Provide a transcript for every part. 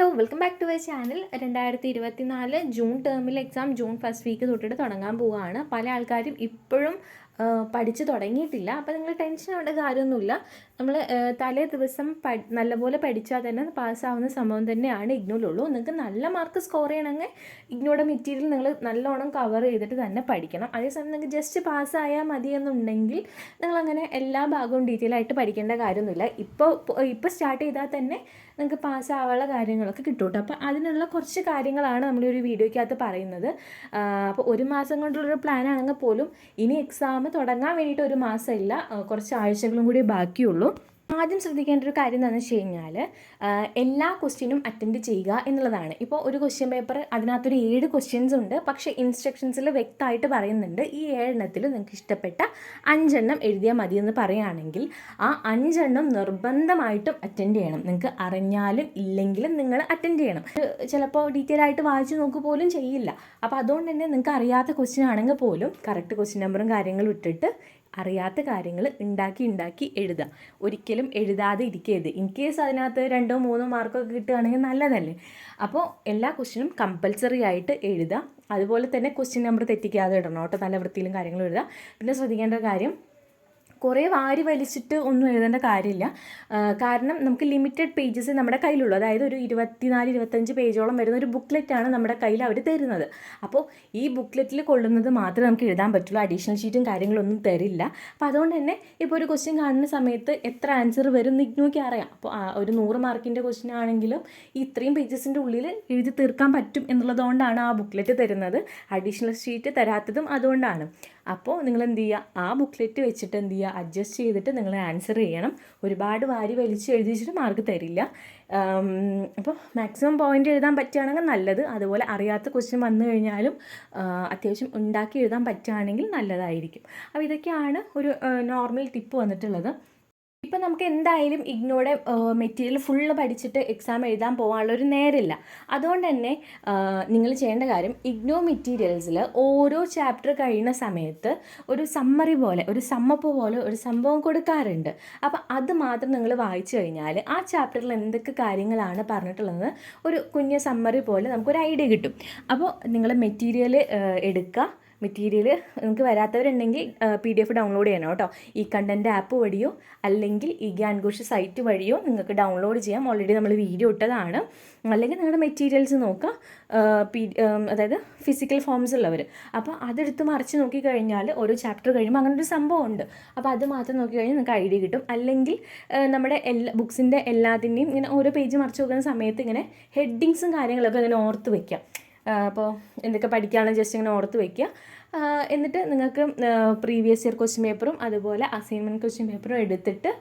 Hello welcome back to my channel രണ്ടായിരത്തി ഇരുപത്തി നാല് ജൂൺ ടേമിൽ എക്സാം ജൂൺ ഫസ്റ്റ് വീക്ക് തൊട്ടിട്ട് തുടങ്ങാൻ പോവുകയാണ് പല ആൾക്കാരും ഇപ്പോഴും പഠിച്ച് തുടങ്ങിയിട്ടില്ല. അപ്പോൾ നിങ്ങൾ ടെൻഷൻ ആവേണ്ട കാര്യമൊന്നുമില്ല. നമ്മൾ തലേ ദിവസം പഠി നല്ലപോലെ പഠിച്ചാൽ തന്നെ പാസ്സാവുന്ന സംഭവം തന്നെയാണ് ഇഗ്നോയിലുള്ളൂ നിങ്ങൾക്ക് നല്ല മാർക്ക് സ്കോർ ചെയ്യണമെങ്കിൽ ഇഗ്നോയുടെ മെറ്റീരിയൽ നിങ്ങൾ നല്ലോണം കവർ ചെയ്തിട്ട് തന്നെ പഠിക്കണം. അതേസമയം നിങ്ങൾക്ക് ജസ്റ്റ് പാസ്സായാൽ മതി എന്നുണ്ടെങ്കിൽ നിങ്ങളങ്ങനെ എല്ലാ ഭാഗവും ഡീറ്റെയിൽ ആയിട്ട് പഠിക്കേണ്ട കാര്യമൊന്നുമില്ല. ഇപ്പോൾ ഇപ്പോൾ സ്റ്റാർട്ട് ചെയ്താൽ തന്നെ നിങ്ങൾക്ക് പാസ്സാവാനുള്ള കാര്യങ്ങളൊക്കെ കിട്ടും കേട്ടോ. അപ്പോൾ അതിനുള്ള കുറച്ച് കാര്യങ്ങളാണ് നമ്മൾ ഒരു വീഡിയോയ്ക്കകത്ത് പറയുന്നത്. അപ്പോൾ ഒരു മാസം കൊണ്ടുള്ളൊരു പ്ലാൻ ആണെങ്കിൽ പോലും ഇനി എക്സാം തുടങ്ങാൻ വേണ്ടിയിട്ട് ഒരു മാസമില്ല. കുറച്ച് ആഴ്ചകളും കൂടി ബാക്കിയുള്ളൂ. ആദ്യം ശ്രദ്ധിക്കേണ്ട ഒരു കാര്യം എന്താണെന്ന് വെച്ച് കഴിഞ്ഞാൽ എല്ലാ ക്വസ്റ്റ്യനും അറ്റൻഡ് ചെയ്യുക എന്നുള്ളതാണ്. ഇപ്പോൾ ഒരു ക്വസ്റ്റ്യൻ പേപ്പർ അതിനകത്തൊരു ഏഴ് ക്വസ്റ്റ്യൻസ് ഉണ്ട്. പക്ഷേ ഇൻസ്ട്രക്ഷൻസിൽ വ്യക്തമായിട്ട് പറയുന്നുണ്ട്. ഈ ഏഴെണ്ണത്തിൽ നിങ്ങൾക്ക് ഇഷ്ടപ്പെട്ട അഞ്ചെണ്ണം എഴുതിയാൽ മതി എന്ന് പറയുകയാണെങ്കിൽ ആ അഞ്ചെണ്ണം നിർബന്ധമായിട്ടും അറ്റൻഡ് ചെയ്യണം. നിങ്ങൾക്ക് അറിഞ്ഞാലും ഇല്ലെങ്കിലും നിങ്ങൾ അറ്റൻഡ് ചെയ്യണം. ചിലപ്പോൾ ഡീറ്റെയിൽ ആയിട്ട് വായിച്ചു നോക്കുക പോലും ചെയ്യില്ല. അപ്പോൾ അതുകൊണ്ട് തന്നെ നിങ്ങൾക്ക് അറിയാത്ത ക്വസ്റ്റ്യൻ ആണെങ്കിൽ പോലും കറക്റ്റ് ക്വസ്റ്റ്യൻ നമ്പറും കാര്യങ്ങളും ഇട്ടിട്ട് അറിയാത്ത കാര്യങ്ങൾ ഉണ്ടാക്കി ഉണ്ടാക്കി എഴുതുക ഒരിക്കലും എഴുതാതെ ഇരിക്കരുത്. ഇൻ കേസ് അതിനകത്ത് രണ്ടോ മൂന്നോ മാർക്കൊക്കെ കിട്ടുകയാണെങ്കിൽ നല്ലതല്ലേ? അപ്പോൾ എല്ലാ ക്വസ്റ്റിനും കമ്പൽസറി ആയിട്ട് എഴുതുക അതുപോലെ തന്നെ ക്വസ്റ്റ്യൻ നമ്പർ തെറ്റിക്കാതെ ഇടണം. കേട്ടോ നല്ല വൃത്തിയിലും കാര്യങ്ങളും എഴുതുക പിന്നെ ശ്രദ്ധിക്കേണ്ട കാര്യം കുറേ വാരി വലിച്ചിട്ട് ഒന്നും എഴുതേണ്ട കാര്യമില്ല. കാരണം നമുക്ക് ലിമിറ്റഡ് പേജസ് നമ്മുടെ കയ്യിലുള്ളൂ. അതായത് ഒരു ഇരുപത്തിനാല് ഇരുപത്തഞ്ച് പേജോളം വരുന്ന ഒരു ബുക്ക്ലെറ്റാണ് നമ്മുടെ കയ്യിൽ അവർ തരുന്നത്. അപ്പോൾ ഈ ബുക്ക്ലെറ്റിൽ കൊള്ളുന്നത് മാത്രമേ നമുക്ക് എഴുതാൻ പറ്റുള്ളൂ. അഡീഷണൽ ഷീറ്റും കാര്യങ്ങളൊന്നും തരില്ല. അപ്പോൾ അതുകൊണ്ട് തന്നെ ഇപ്പോൾ ഒരു ക്വസ്റ്റ്യൻ കാണുന്ന സമയത്ത് എത്ര ആൻസർ വരും എന്ന് ഇഗ്നോക്കി അറിയാം. അപ്പോൾ ഒരു നൂറ് മാർക്കിന്റെ ക്വസ്റ്റ്യൻ ആണെങ്കിലും ഇത്രയും പേജസിന്റെ ഉള്ളിൽ എഴുതി തീർക്കാൻ പറ്റും എന്നുള്ളതുകൊണ്ടാണ് ആ ബുക്ക്ലെറ്റ് തരുന്നത്. അഡീഷണൽ ഷീറ്റ് തരാത്തതും അതുകൊണ്ടാണ്. അപ്പോൾ നിങ്ങൾ എന്ത് ചെയ്യുക ആ ബുക്ക്ലെറ്റ് വെച്ചിട്ട് എന്ത് ചെയ്യുക അഡ്ജസ്റ്റ് ചെയ്തിട്ട് നിങ്ങൾ ആൻസർ ചെയ്യണം. ഒരുപാട് വാരി വലിച്ച് എഴുതിച്ചിട്ട് മാർക്ക് തരില്ല. അപ്പോൾ മാക്സിമം പോയിന്റ് എഴുതാൻ പറ്റുകയാണെങ്കിൽ നല്ലത്. അതുപോലെ അറിയാത്ത ക്വസ്റ്റ്യൻ വന്നു കഴിഞ്ഞാലും അത്യാവശ്യം ഉണ്ടാക്കി എഴുതാൻ പറ്റുകയാണെങ്കിൽ നല്ലതായിരിക്കും. അപ്പോൾ ഇതൊക്കെയാണ് ഒരു നോർമൽ ടിപ്പ് വന്നിട്ടുള്ളത്. ഇപ്പം നമുക്ക് എന്തായാലും ഇഗ്നോയുടെ മെറ്റീരിയൽ ഫുള്ള് പഠിച്ചിട്ട് എക്സാം എഴുതാൻ പോകാനുള്ളൊരു നേരമില്ല. അതുകൊണ്ട് തന്നെ നിങ്ങൾ ചെയ്യേണ്ട കാര്യം ഇഗ്നോ മെറ്റീരിയൽസിൽ ഓരോ ചാപ്റ്റർ കഴിയുന്ന സമയത്ത് ഒരു സമ്മറി പോലെ ഒരു സമ്മപ്പ് പോലെ ഒരു സംഭവം കൊടുക്കാറുണ്ട്. അപ്പോൾ അത് മാത്രം നിങ്ങൾ വായിച്ചു കഴിഞ്ഞാൽ ആ ചാപ്റ്ററിൽ എന്തൊക്കെ കാര്യങ്ങളാണ് പറഞ്ഞിട്ടുള്ളത് ഒരു കുഞ്ഞ് സമ്മറി പോലെ നമുക്കൊരു ഐഡിയ കിട്ടും. അപ്പോൾ നിങ്ങൾ മെറ്റീരിയൽ എടുക്കുക. മെറ്റീരിയൽ നിങ്ങൾക്ക് വരാത്തവരുണ്ടെങ്കിൽ പി ഡി എഫ് ഡൗൺലോഡ് ചെയ്യണം കേട്ടോ. ഈ കണ്ടന്റ് ആപ്പ് വഴിയോ അല്ലെങ്കിൽ ഈ ഗ്യാൻഘോഷ് സൈറ്റ് വഴിയോ നിങ്ങൾക്ക് ഡൗൺലോഡ് ചെയ്യാം. ഓൾറെഡി നമ്മൾ വീഡിയോ ഇട്ടതാണ്. അല്ലെങ്കിൽ നിങ്ങളുടെ മെറ്റീരിയൽസ് നോക്കുക പി അതായത് ഫിസിക്കൽ ഫോംസ് ഉള്ളവർ അപ്പോൾ അതെടുത്ത് മറിച്ച് നോക്കിക്കഴിഞ്ഞാൽ ഓരോ ചാപ്റ്റർ കഴിയുമ്പോൾ അങ്ങനെ ഒരു സംഭവം ഉണ്ട് അപ്പോൾ അത് മാത്രം നോക്കിക്കഴിഞ്ഞാൽ നിങ്ങൾക്ക് ഐഡിയ കിട്ടും. അല്ലെങ്കിൽ നമ്മുടെ എല്ലാ ബുക്സിന്റെ എല്ലാത്തിന്റെയും ഇങ്ങനെ ഓരോ പേജ് മറിച്ച് നോക്കുന്ന സമയത്ത് ഇങ്ങനെ ഹെഡിങ്സും കാര്യങ്ങളൊക്കെ ഇങ്ങനെ ഓർത്ത് വയ്ക്കാം അപ്പോൾ എന്തൊക്കെ പഠിക്കുകയാണെന്ന് ജസ്റ്റ് ഇങ്ങനെ ഓർത്ത് വയ്ക്കുക എന്നിട്ട് നിങ്ങൾക്ക് പ്രീവിയസ് ഇയർ ക്വസ്റ്റ്യൻ പേപ്പറും അതുപോലെ അസൈൻമെന്റ് ക്വസ്റ്റ്യൻ പേപ്പറും എടുത്തിട്ട്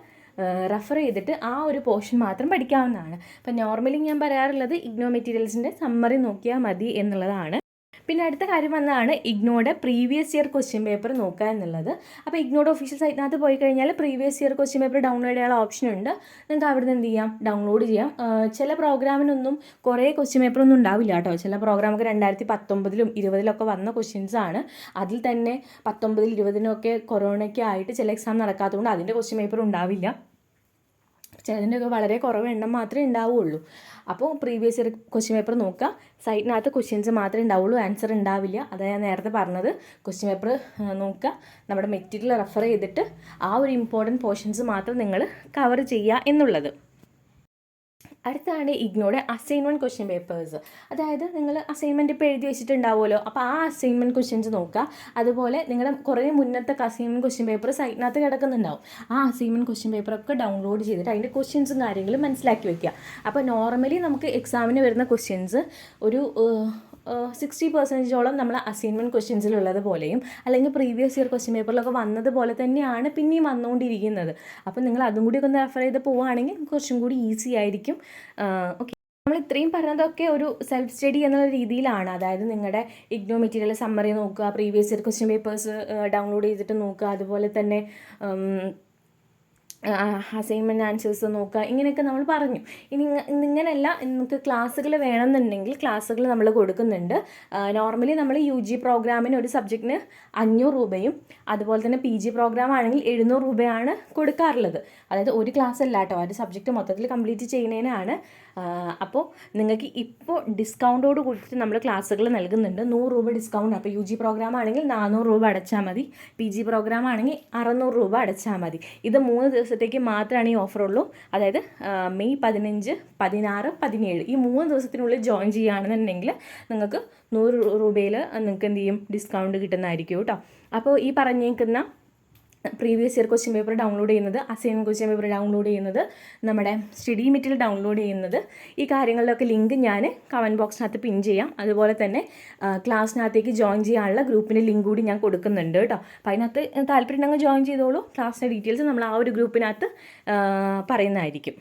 റെഫർ ചെയ്തിട്ട് ആ ഒരു പോർഷൻ മാത്രം പഠിക്കാവുന്നതാണ്. അപ്പോൾ നോർമലി ഞാൻ പറയാറുള്ളത് ഇഗ്നോ മെറ്റീരിയൽസിന്റെ സമ്മറി നോക്കിയാൽ മതി എന്നുള്ളതാണ്. പിന്നെ അടുത്ത കാര്യം വന്നതാണ് ഇഗ്നോയുടെ പ്രീവിയസ് ഇയർ ക്വസ്റ്റ്യൻ പേപ്പർ നോക്കുക എന്നുള്ളത്. അപ്പോൾ ഇഗ്നോയുടെ ഒഫീഷ്യൽ സൈറ്റിനകത്ത് പോയി കഴിഞ്ഞാൽ previous year question paper download ചെയ്യാനുള്ള ഓപ്ഷൻ ഉണ്ട്. നിങ്ങൾക്ക് അവിടെ നിന്ന് എന്ത് ചെയ്യാം? ഡൗൺലോഡ് ചെയ്യാം. ചില പ്രോഗ്രാമിനൊന്നും കുറേ ക്വസ്റ്റ്യൻ പേപ്പർ ഒന്നും ഉണ്ടാവില്ല കേട്ടോ. ചില പ്രോഗ്രാമൊക്കെ രണ്ടായിരത്തി പത്തൊമ്പതിലും ഇരുപതിലൊക്കെ വന്ന ക്വസ്റ്റ്യൻസ് ആണ്. അതിൽ തന്നെ പത്തൊമ്പതിൽ ഇരുപതിനൊക്കെ കൊറോണയ്ക്ക് ആയിട്ട് ചില എക്സാം നടക്കാത്തതുകൊണ്ട് അതിന്റെ ക്വസ്റ്റ്യൻ പേപ്പർ ഉണ്ടാവില്ല. ചിലതിന്റെയൊക്കെ വളരെ കുറവ് എണ്ണം മാത്രമേ ഉണ്ടാവുള്ളൂ. അപ്പോൾ പ്രീവിയസ് ഇയർ ക്വസ്റ്റ്യൻ പേപ്പർ നോക്കുക സൈറ്റിനകത്ത് ക്വസ്റ്റ്യൻസ് മാത്രമേ ഉണ്ടാവുള്ളൂ. ആൻസർ ഉണ്ടാവില്ല. അതാണ് ഞാൻ നേരത്തെ പറഞ്ഞത്. ക്വസ്റ്റ്യൻ പേപ്പർ നോക്കുക നമ്മുടെ മെറ്റീരിയൽ റെഫർ ചെയ്തിട്ട് ആ ഒരു ഇമ്പോർട്ടന്റ് പോർഷൻസ് മാത്രം നിങ്ങൾ കവർ ചെയ്യുക എന്നുള്ളത്. അടുത്താണ് ഇഗ്നോയുടെ അസൈൻമെന്റ് ക്വസ്റ്റ്യൻ പേപ്പേഴ്സ്. അതായത് നിങ്ങൾ അസൈൻമെന്റ് ഇപ്പോൾ എഴുതി വെച്ചിട്ടുണ്ടാവുമല്ലോ അപ്പോൾ ആ അസൈൻമെന്റ് ക്വസ്റ്റ്യൻസ് നോക്കുക. അതുപോലെ നിങ്ങളുടെ കുറേ മുന്നത്തെ അസൈൻമെന്റ് ക്വസ്റ്റ്യൻ പേപ്പർ സൈറ്റിനകത്ത് കിടക്കുന്നുണ്ടാവും. ആ അസൈൻമെന്റ് ക്വസ്റ്റ്യൻ പേപ്പറൊക്കെ ഡൗൺലോഡ് ചെയ്തിട്ട് അതിന്റെ ക്വസ്റ്റ്യൻസും കാര്യങ്ങളും മനസ്സിലാക്കി വയ്ക്കുക അപ്പോൾ നോർമലി നമുക്ക് എക്സാമിന് വരുന്ന ക്വസ്റ്റ്യൻസ് ഒരു സിക്സ്റ്റി പെർസെന്റേജോളം നമ്മൾ അസൈൻമെന്റ് ക്വസ്റ്റ്യൻസിലുള്ളത് പോലെയും അല്ലെങ്കിൽ പ്രീവിയസ് ഇയർ ക്വസ്റ്റ്യൻ പേപ്പറിലൊക്കെ വന്നതുപോലെ തന്നെയാണ് പിന്നെയും വന്നുകൊണ്ടിരിക്കുന്നത്. അപ്പോൾ നിങ്ങൾ അതും കൂടി ഒന്ന് റെഫർ ചെയ്ത് പോവുകയാണെങ്കിൽ കുറച്ചും കൂടി ഈസി ആയിരിക്കും. ഓക്കെ നമ്മൾ ഇത്രയും പറഞ്ഞതൊക്കെ ഒരു സെൽഫ് സ്റ്റഡി എന്നുള്ള രീതിയിലാണ്. അതായത് നിങ്ങളുടെ ഇഗ്നോ മെറ്റീരിയൽ സമ്മറി നോക്കുക previous year question papers download ചെയ്തിട്ട് നോക്കുക. അതുപോലെ തന്നെ അസൈൻമെന്റ് ആൻസേഴ്സ് നോക്കുക. ഇങ്ങനെയൊക്കെ നമ്മൾ പറഞ്ഞു. ഇനി ഇങ്ങ- ഇങ്ങനെയല്ല നിങ്ങൾക്ക് ക്ലാസ്സുകൾ വേണമെന്നുണ്ടെങ്കിൽ ക്ലാസ്സുകൾ നമ്മൾ കൊടുക്കുന്നുണ്ട്. നോർമലി നമ്മൾ യു ജി പ്രോഗ്രാമിന് ഒരു സബ്ജക്റ്റിന് അഞ്ഞൂറ് രൂപയും അതുപോലെ തന്നെ പി ജി പ്രോഗ്രാം ആണെങ്കിൽ എഴുന്നൂറ് രൂപയാണ് കൊടുക്കാറുള്ളത്. അതായത് ഒരു ക്ലാസ് അല്ല കേട്ടോ ഒരു സബ്ജക്റ്റ് മൊത്തത്തിൽ കംപ്ലീറ്റ് ചെയ്യുന്നതിനാണ്. അപ്പോൾ നിങ്ങൾക്ക് ഇപ്പോൾ ഡിസ്കൗണ്ടോട് കൂടിയിട്ട് നമ്മൾ ക്ലാസ്സുകൾ നൽകുന്നുണ്ട്. നൂറ് രൂപ ഡിസ്കൗണ്ട് അപ്പോൾ യു ജി പ്രോഗ്രാം ആണെങ്കിൽ നാനൂറ് രൂപ അടച്ചാൽ മതി. പി ജി പ്രോഗ്രാം ആണെങ്കിൽ അറുന്നൂറ് രൂപ അടച്ചാൽ മതി. ഇത് മൂന്ന് ദിവസത്തേക്ക് മാത്രമാണ് ഈ ഓഫർ ഉള്ളൂ. അതായത് മെയ് പതിനഞ്ച് പതിനാറ് പതിനേഴ് ഈ മൂന്ന് ദിവസത്തിനുള്ളിൽ ജോയിൻ ചെയ്യുകയാണെന്നുണ്ടെങ്കിൽ നിങ്ങൾക്ക് നൂറ് രൂപയിൽ നിങ്ങൾക്ക് എന്ത് ചെയ്യും? ഡിസ്കൗണ്ട് കിട്ടുന്നതായിരിക്കും കേട്ടോ. അപ്പോൾ ഈ പറഞ്ഞേക്കുന്ന previous year question paper download ചെയ്യുന്നത് അസൈൻമെന്റ് ക്വസ്റ്റ്യൻ പേപ്പർ ഡൗൺലോഡ് ചെയ്യുന്നത് നമ്മുടെ സ്റ്റഡി മെറ്റീരിയൽ ഡൗൺലോഡ് ചെയ്യുന്നത്. ഈ കാര്യങ്ങളിലൊക്കെ ലിങ്ക് ഞാൻ കമന്റ് ബോക്സിനകത്ത് പിൻ ചെയ്യാം. അതുപോലെ തന്നെ ക്ലാസ്സിനകത്തേക്ക് ജോയിൻ ചെയ്യാനുള്ള ഗ്രൂപ്പിന്റെ ലിങ്ക് കൂടി ഞാൻ കൊടുക്കുന്നുണ്ട് കേട്ടോ. അപ്പോൾ അതിനകത്ത് താല്പര്യം ഉണ്ടെങ്കിൽ ജോയിൻ ചെയ്തോളൂ ക്ലാസ്സിന്റെ ഡീറ്റെയിൽസ് നമ്മൾ ആ ഒരു ഗ്രൂപ്പിനകത്ത് പറയുന്നതായിരിക്കും.